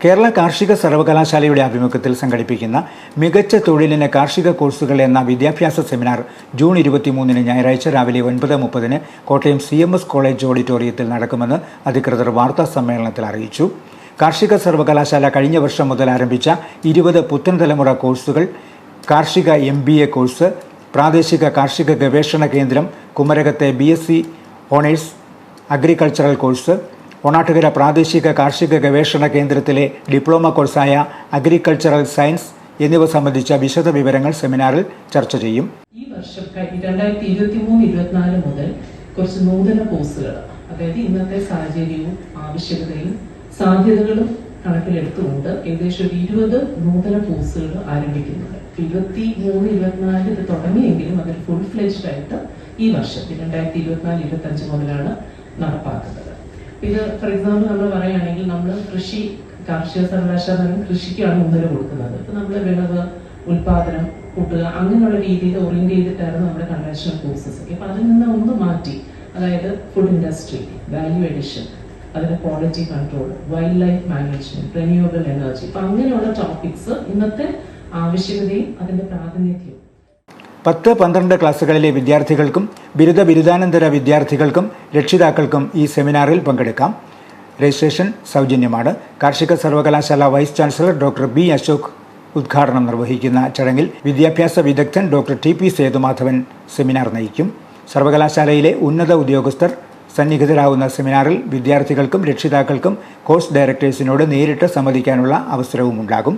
കേരള കാർഷിക സർവകലാശാലയുടെ ആഭിമുഖ്യത്തിൽ സംഘടിപ്പിക്കുന്ന മികച്ച തൊഴിലിന് കാർഷിക കോഴ്സുകൾ എന്ന വിദ്യാഭ്യാസ സെമിനാർ ജൂൺ ഇരുപത്തിമൂന്നിന് ഞായറാഴ്ച രാവിലെ ഒൻപത് മുപ്പതിന് Kottayam C M S college ഓഡിറ്റോറിയത്തിൽ നടക്കുമെന്ന് അധികൃതർ വാർത്താ സമ്മേളനത്തിൽ അറിയിച്ചു. കാർഷിക സർവകലാശാല കഴിഞ്ഞ വർഷം മുതൽ ആരംഭിച്ച ഇരുപത് പുത്തൻ തലമുറ കോഴ്സുകൾ കാർഷിക എം ബി എ കോഴ്സ് പ്രാദേശിക കാർഷിക ഗവേഷണ കേന്ദ്രം കുമരകത്തെ B S C honours agricultural course Onattukara പ്രാദേശിക കാർഷിക ഗവേഷണ കേന്ദ്രത്തിലെ ഡിപ്ലോമ കോഴ്സായ അഗ്രികൾച്ചറൽ സയൻസ് എന്നിവ സംബന്ധിച്ച വിശദ വിവരങ്ങൾ സെമിനാറിൽ ചർച്ച ചെയ്യും. ഈ വർഷം രണ്ടായിരത്തി ഇരുപത്തി മൂന്ന് ഇരുപത്തിനാല് മുതൽ കുറച്ച് നൂതന കോഴ്സുകൾ അതായത് ഇന്നത്തെ സാഹചര്യവും ആവശ്യകതയും സാധ്യതകളും കണക്കിലെടുത്തുകൊണ്ട് ഏകദേശം ഒരു ഇരുപത് നൂതന കോഴ്സുകൾ ആരംഭിക്കുന്നുണ്ട്. ഇരുപത്തി മൂന്ന് ഇരുപത്തിനാല് ഇത് തുടങ്ങിയെങ്കിലും അതിൽ ഫുൾ ഫ്ലെജ്ഡ് ആയിട്ട് ഈ വർഷം രണ്ടായിരത്തി ഇരുപത്തിനാല് ഇരുപത്തി അഞ്ച് മുതലാണ് നടപ്പാക്കുന്നത്. ഇത് ഫോർ എക്സാമ്പിൾ നമ്മൾ പറയുകയാണെങ്കിൽ നമ്മൾ കൃഷി കാർഷിക സർവകലാശാല കൃഷിക്കാണ് മുൻഗണന കൊടുക്കുന്നത്. ഇപ്പൊ നമ്മൾ വിളവ് ഉൽപാദനം കൂട്ടുക അങ്ങനെയുള്ള രീതിയിൽ ഓറിയന്റ് ചെയ്തിട്ടായിരുന്നു നമ്മുടെ കൺവെൻഷണൽ കോഴ്സസ് അപ്പൊ അതിൽ നിന്ന് ഒന്ന് മാറ്റി അതായത് ഫുഡ് ഇൻഡസ്ട്രി വാല്യൂ എഡിഷൻ അതിന്റെ quality control wildlife management renewable energy അപ്പൊ അങ്ങനെയുള്ള ടോപ്പിക്സ് ഇന്നത്തെ ആവശ്യകതയും അതിന്റെ പ്രാതിനിധ്യവും. പത്ത് പന്ത്രണ്ട് ക്ലാസ്സുകളിലെ വിദ്യാർത്ഥികൾക്കും ബിരുദ ബിരുദാനന്തര വിദ്യാർത്ഥികൾക്കും രക്ഷിതാക്കൾക്കും ഈ സെമിനാറിൽ പങ്കെടുക്കാം. രജിസ്ട്രേഷൻ സൗജന്യമാണ്. കാർഷിക സർവകലാശാല vice chancellor doctor B Ashok ഉദ്ഘാടനം നിർവഹിക്കുന്ന ചടങ്ങിൽ വിദ്യാഭ്യാസ വിദഗ്ധൻ doctor T P Sethumadhavan seminar നയിക്കും. സർവകലാശാലയിലെ ഉന്നത ഉദ്യോഗസ്ഥർ സന്നിഹിതരാകുന്ന സെമിനാറിൽ വിദ്യാർത്ഥികൾക്കും രക്ഷിതാക്കൾക്കും കോഴ്സ് ഡയറക്ടേഴ്സിനോട് നേരിട്ട് സംവദിക്കാനുള്ള അവസരവും ഉണ്ടാകും